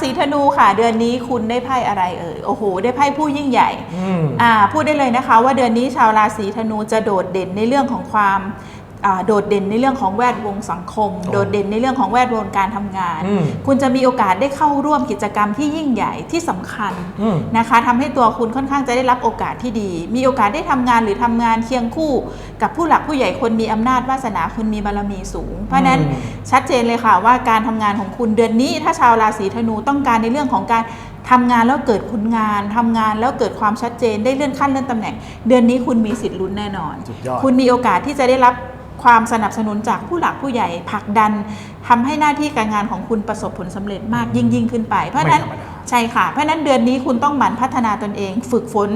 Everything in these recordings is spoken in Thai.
ศีธนูค่ะ เดือนนี้คุณได้ไพ่อะไรเอ่ยโอ้โห ได้ไพ่ผู้ยิ่งใหญ่อืมอ่าพูดได้เลยนะคะ ว่าเดือนนี้ชาวราศีธนูจะโดดเด่นในเรื่องของความอ่า โดดเด่นในเรื่องของแวดวงสังคมโอ้โดดเด่นในเรื่องของแวดวงการทำงานอืมคุณจะมีโอกาสได้เข้าร่วมกิจกรรมที่ยิ่งใหญ่ที่สำคัญอืมนะคะทำให้ตัวคุณค่อนข้างจะได้รับโอกาสที่ดี มีโอกาสได้ทำงานหรือทำงานเคียงคู่ กับผู้หลักผู้ใหญ่คนมีอำนาจวาสนาคุณมีบารมีสูง เพราะฉะนั้นอืมชัดเจนเลยค่ะว่าการทำงานของคุณเดือนนี้ ถ้าชาวราศีธนูต้องการในเรื่องของการทำงานแล้วเกิดคุณงานทำงานแล้วเกิดความชัดเจนได้เลื่อนขั้นเลื่อนตำแหน่ง เดือนนี้คุณมีสิทธิ์ลุ้นแน่นอนสุดยอดคุณมีโอกาสที่จะได้รับ ความสนับสนุนจากผู้หลักผู้ใหญ่ผลักดัน ทำให้หน้าที่การงานของคุณประสบผลสำเร็จมากยิ่งยิ่งขึ้นไป เพราะฉะนั้นไม่ธรรมดาใช่ค่ะ เพราะฉะนั้นเดือนนี้คุณต้องหมั่นพัฒนาตนเอง ฝึกฝน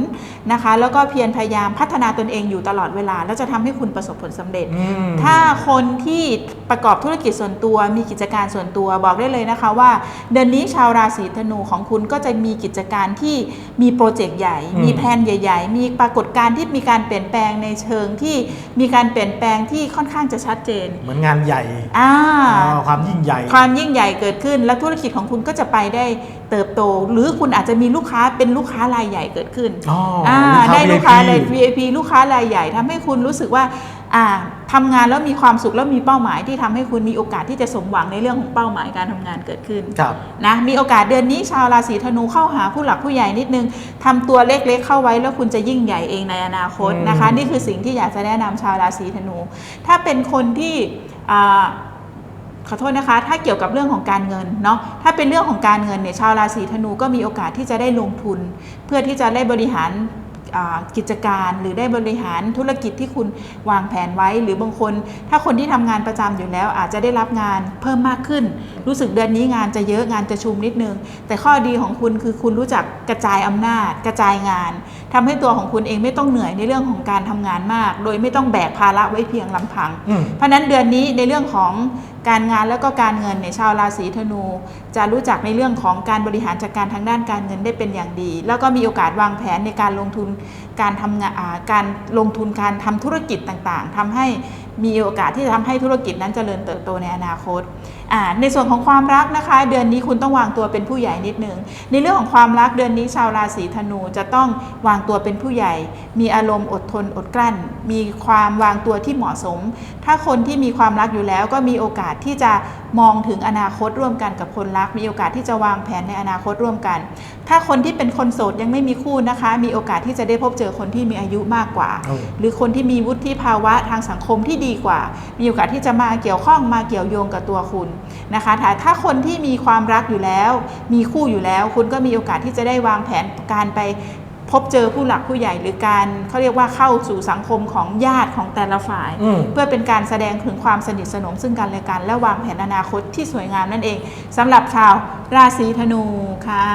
นะคะ แล้วก็เพียรพยายามพัฒนาตนเองอยู่ตลอดเวลา แล้วจะทำให้คุณประสบผลสำเร็จอืมถ้าคนที่ประกอบธุรกิจส่วนตัว มีกิจการส่วนตัวบอกได้เลยนะคะว่า เดือนนี้ชาวราศีธนูของคุณก็จะมีกิจการที่มีโปรเจกต์ใหญ่อืมมีแผนใหญ่ ๆ มีปรากฏการณ์ที่มีการเปลี่ยนแปลงในเชิงที่มีการเปลี่ยนแปลงที่ค่อนข้างจะชัดเจน เหมือนงานใหญ่อ่าอ่าความยิ่งใหญ่ ความยิ่งใหญ่เกิดขึ้น และธุรกิจของคุณก็จะไปได้เติบโต หรือคุณอาจจะมีลูกค้าเป็นลูกค้ารายใหญ่เกิดขึ้นอ๋ออ่าลูกค้าได้ลูกค้า VIP ใน VIP ลูกค้ารายใหญ่ทำให้คุณรู้สึกว่าอ่าทำงานแล้วมีความสุขแล้วมีเป้าหมายที่ทำให้คุณมีโอกาสที่จะสมหวังในเรื่องของเป้าหมายการทำงานเกิดขึ้นครับนะมีโอกาสเดือนนี้ชาวราศีธนูเข้าหาผู้หลักผู้ใหญ่นิดนึงทำตัวเล็กๆเข้าไว้แล้วคุณจะยิ่งใหญ่เองในอนาคตนะคะอืมนี่คือสิ่งที่อยากจะแนะนำชาวราศีธนู ถ้าเป็นคนที่อ่า ขอโทษนะคะ ถ้าเกี่ยวกับเรื่องของการเงินเนาะถ้าเป็นเรื่องของการเงินเนี่ยชาวราศีธนูก็มีโอกาสที่จะได้ลงทุน เพื่อที่จะได้บริหาร กิจการหรือได้บริหารธุรกิจที่คุณวางแผนไว้ หรือบางคน ถ้าคนที่ทำงานประจำอยู่แล้ว อาจจะได้รับงานเพิ่มมากขึ้น รู้สึกเดือนนี้งานจะเยอะงานจะชุมนิดนึง แต่ข้อดีของคุณคือคุณรู้จักกระจายอำนาจ กระจายงานทำให้ตัวของคุณเองไม่ต้องเหนื่อยในเรื่องของการทำงานมาก โดยไม่ต้องแบกภาระไว้เพียงลำพังอืมเพราะฉะนั้นเดือนนี้ในเรื่องของการงานแล้วก็การเงินเนี่ยชาวราศีธนู จะรู้จักในเรื่องของการบริหารจัดการทางด้านการเงินได้เป็นอย่างดี แล้วก็มีโอกาสวางแผนในการลงทุนการทำงานการลงทุนการทำธุรกิจต่างๆทำให้มีโอกาสที่จะทำให้ธุรกิจนั้นเจริญเติบโตในอนาคต ในส่วนของความรักนะคะ เดือนนี้คุณต้องวางตัวเป็นผู้ใหญ่นิดนึงในเรื่องของความรักเดือนนี้ชาวราศีธนูจะต้องวางตัวเป็นผู้ใหญ่ มีอารมณ์อดทนอดกลั้น มีความวางตัวที่เหมาะสม ถ้าคนที่มีความรักอยู่แล้วก็มีโอกาสที่จะมองถึงอนาคตร่วมกันกับคนรัก มีโอกาสที่จะวางแผนในอนาคตร่วมกัน ถ้าคนที่เป็นคนโสดยังไม่มีคู่นะคะ มีโอกาสที่จะได้พบเจอคนที่มีอายุมากกว่าโอ้หรือคนที่มีวุฒิภาวะทางสังคมที่ดีกว่า มีโอกาสที่จะมาเกี่ยวข้องมาเกี่ยวโยงกับตัวคุณนะคะถ้าถ้าคนที่มีความรักอยู่แล้ว มีคู่อยู่แล้ว คุณก็มีโอกาสที่จะได้วางแผนการไปพบเจอผู้หลักผู้ใหญ่หรือการเขาเรียกว่าเข้าสู่สังคมของญาติของแต่ละฝ่ายอืมเพื่อเป็นการแสดงถึงความสนิทสนมซึ่งกันและกันและวางแผนอนาคตที่สวยงามนั่นเองสำหรับชาวราศีธนูค่ะ